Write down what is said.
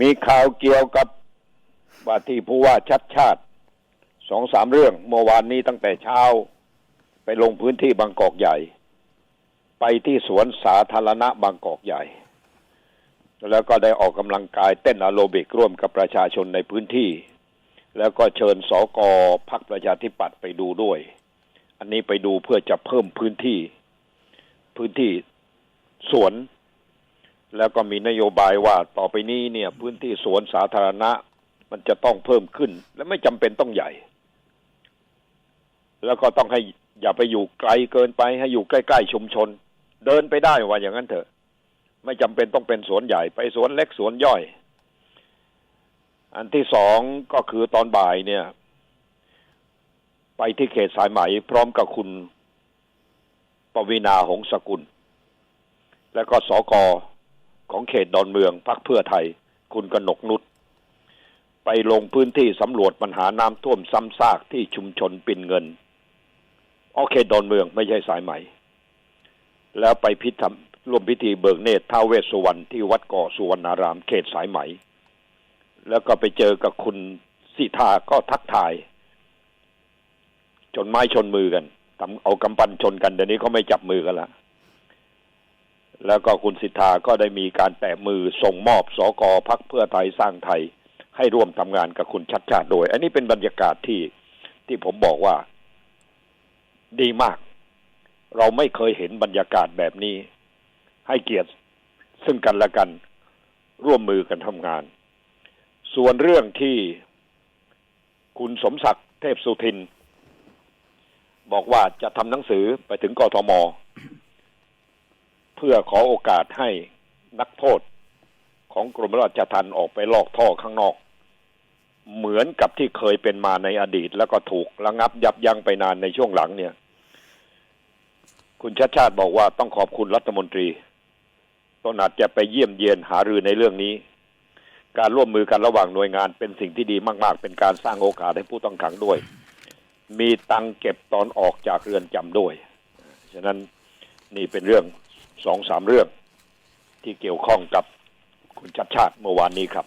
มีข่าวเกี่ยวกับว่าที่ผู้ว่าชัดชาติสองสามเรื่องเมื่อวานนี้ตั้งแต่เช้า ไปลงพื้นที่บางกอกใหญ่ ไปที่สวนสาธารณะบางกอกใหญ่ แล้วก็ได้ออกกำลังกายเต้นอโรบิกร่วมกับประชาชนในพื้นที่ แล้วก็เชิญสอกอพักประชาธิปัตย์ไปดูด้วย อันนี้ไปดูเพื่อจะเพิ่มพื้นที่ พื้นที่สวน แล้วก็มีนโยบายว่าต่อไปนี้เนี่ย พื้นที่สวนสาธารณะ มันจะต้องเพิ่มขึ้น และไม่จำเป็นต้องใหญ่ แล้วก็ต้องให้อย่าไปอยู่ไกลเกินไป ให้อยู่ใกล้ๆชุมชน เดินไปได้ว่าอย่างนั้นเถอะ ไม่จำเป็นต้องเป็นสวนใหญ่ไปสวนเล็กสวนย่อย อันที่สองก็คือตอนบ่ายเนี่ย ไปที่เขตสายไหมพร้อมกับคุณปวีนาหงสกุล แล้วก็สก ของเขตดอนเมืองพักเพื่อไทย คุณกนกนุชไปลงพื้นที่สำรวจปัญหาน้ำท่วมซ้ำซากที่ชุมชนปินเงินโอเขตดอนเมืองไม่ใช่สายไหมแล้วไปพิธีร่วมพิธีเบิกเนตรท้าวเวสสุวรรณที่วัดก่อสุวรรณาราม เขตสายไหม แล้วก็ไปเจอกับคุณสิทาก็ทักทาย จนไม้ชนมือกันทำเอากำปั้นชนกันเดี๋ยวนี้เขาไม่จับมือกันละ แล้วก็คุณสิทธาก็ได้มีการแตะมือส่งมอบสอกอพักเพื่อไทยสร้างไทย ให้ร่วมทำงานกับคุณชัดชาติโดย อันนี้เป็นบรรยากาศที่ที่ผมบอกว่า ดีมาก เราไม่เคยเห็นบรรยากาศแบบนี้ ให้เกียรติซึ่งกันและกัน ร่วมมือกันทำงาน ส่วนเรื่องที่คุณสมศักดิ์เทพสุทิน บอกว่าจะทำหนังสือไปถึงกทม เพื่อขอโอกาสให้นักโทษของกรมราชทัณฑ์ออกไปลอกท่อข้างนอก เหมือนกับที่เคยเป็นมาในอดีต แล้วก็ถูกระงับยับยั้งไปนานในช่วงหลังเนี่ย คุณชาติชาติบอกว่าต้องขอบคุณรัฐมนตรีต้นอาจจะไปเยี่ยมเยียนหารือในเรื่องนี้ การร่วมมือกันระหว่างหน่วยงานเป็นสิ่งที่ดีมาก ๆ เป็นการสร้างโอกาสให้ผู้ต้องขังด้วย มีตังเก็บตอนออกจากเรือนจำด้วย ฉะนั้นนี่เป็นเรื่อง สองสามเรื่องที่เกี่ยวข้องกับคุณชัดชาติเมื่อวานนี้ครับ